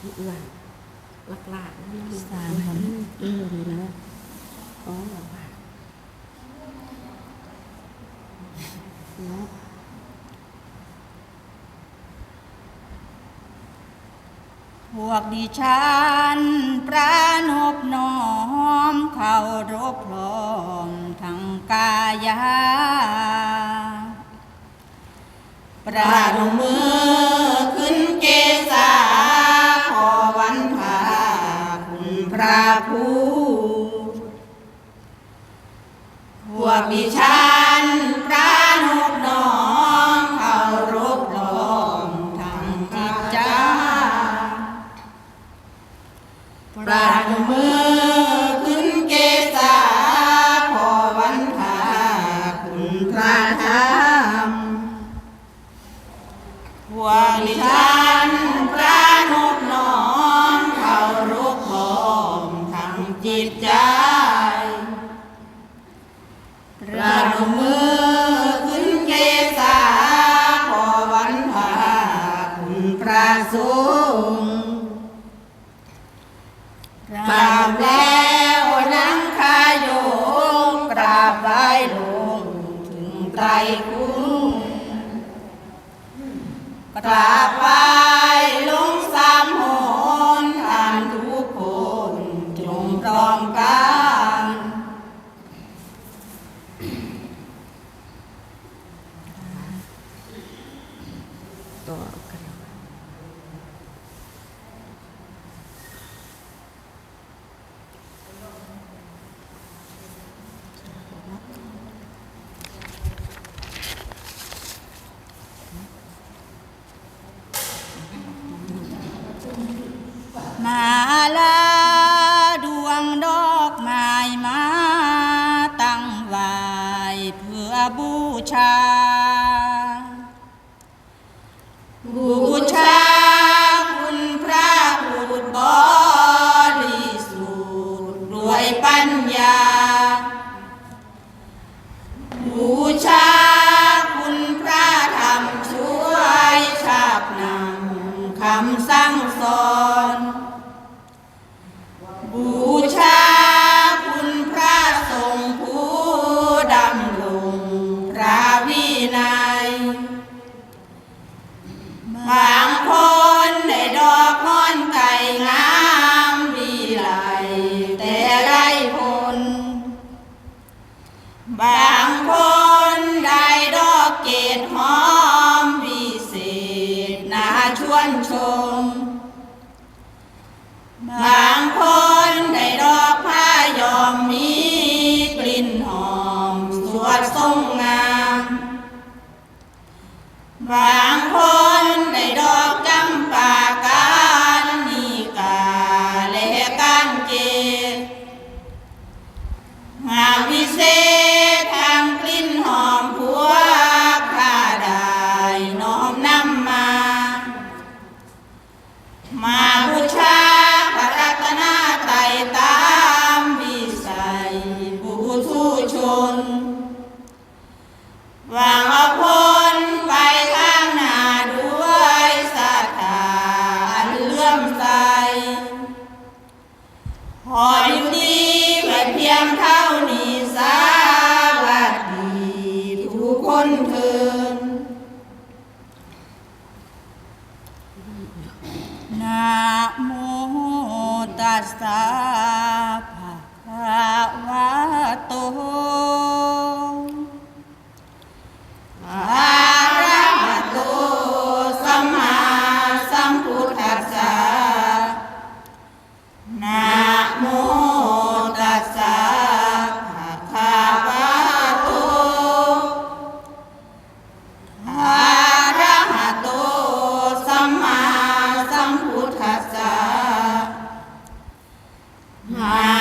เอื้อนลักลากๆนั่นสามคนเออดีนะอ๋อแบบว่าเนาะพวกดิฉันประนบน้อมเคารพพร้อมทั้งกายา ประนม พวกดิฉันประนุบน้อมเคารพพร้อมทั้งจิตใจประนมือขึ้นเกษาขอวันพาคุณพระธรรมพวกดิฉัน คุณกราบไปลงสามโหนทานทุกคนจงพร้อมกัน บู บางคนได้ดอกเกดหอมวิเศษน่าชวนชม บางคนได้ดอกผ้ายอมมีกลิ่นหอมสวดทรงงามบาง ชนวางเอาพ้นไปข้างหน้าด้วยศรัทธาอันเลื่อมใสพออยู่ดีไว้เพียงเท่านี้สาวัสดีทุกคนเถิดนะโมตัสสะ Wow.